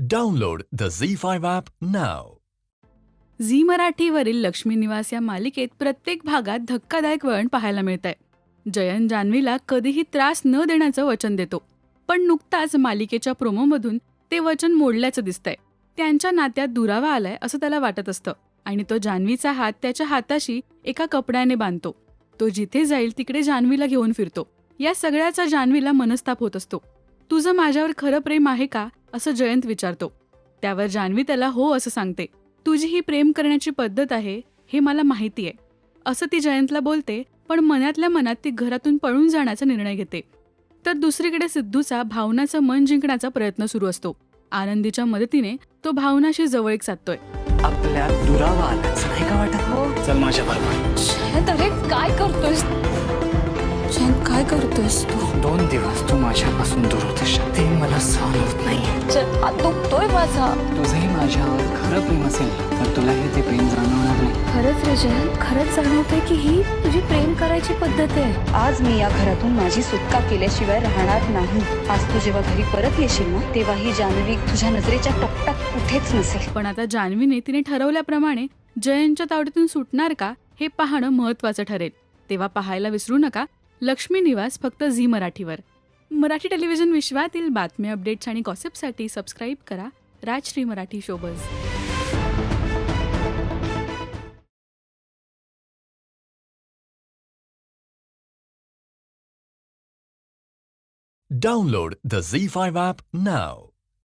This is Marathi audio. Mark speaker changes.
Speaker 1: Download the Zee five app now
Speaker 2: Zee मराठीवरील लक्ष्मी निवास या मालिकेत प्रत्येक भागात धक्कादायक वळण पाहायला मिळतंय. जयन जान्हवीला कधीही त्रास न देण्याचं वचन देतो. पण नुकताच मालिकेच्या प्रोमोमधून ते वचन मोडल्याचं दिसतंय. त्यांच्या नात्यात दुरावा आलाय असं त्याला वाटत असतं. आणि तो जान्हवीचा हात त्याच्या हाताशी एका कपड्याने बांधतो. तो जिथे जाईल तिकडे जान्हवीला घेऊन फिरतो. या सगळ्याचा जान्हवीला मनस्ताप होत असतो. तुझं माझ्यावर खरं प्रेम आहे का? असं जयंत विचारतो. त्यावर जान्हवी त्याला हो असं सांगते. तुझी ही प्रेम करण्याची पद्धत आहे हे मला माहिती आहे. असं ती जयंतला बोलते पण मनातल्या मनात ती घरातून पळून जाण्याचा निर्णय घेते. तर दुसरीकडे सिद्धूचा भावनाचं मन जिंकण्याचा प्रयत्न सुरू असतो. आनंदीच्या मदतीने तो भावनाशी जवळीक साधतोय.
Speaker 3: आपल्या दुरावा आलाच नाही का वाटत?
Speaker 4: हो.
Speaker 3: चल माझ्या बरोबर.
Speaker 4: जयंत अरे काय करतोयस? जयंत काय करतोयस तू?
Speaker 3: दोन दिवस तू माझ्यापासून दूर होतेस ते मला सहन होत नाही.
Speaker 4: हात दुखतोय माझा.
Speaker 3: तुझंही माझ्यावर खरं प्रेम असेल तर तुलाही ते प्रेम जाणवणार नाही.
Speaker 4: खरंच रे जयंत खरंच जाणवतंय की ही तुझी प्रेम करायची पद्धत आहे?
Speaker 5: आज मी या घरातून माझी सुटका केल्याशिवाय राहणार नाही. आज तू जेव्हा घरी परत येशील ना तेव्हा ही जान्हवी तुझ्या नजरेच्या टप्प्यात कुठेच नसेल.
Speaker 2: पण आता जान्हवीने तिने ठरवल्याप्रमाणे जयंतच्या तावडीतून सुटणार का हे पाहणं महत्वाचं ठरेल. तेव्हा पाहायला विसरू नका लक्ष्मी निवास फक्त झी मराठीवर मराठी टेलिव्हिजन विश्वातील बातम्या अपडेट्स आणि गॉसिपसाठी सबस्क्राईब करा Rajshri Marathi showbiz
Speaker 1: Download the Z5 app now.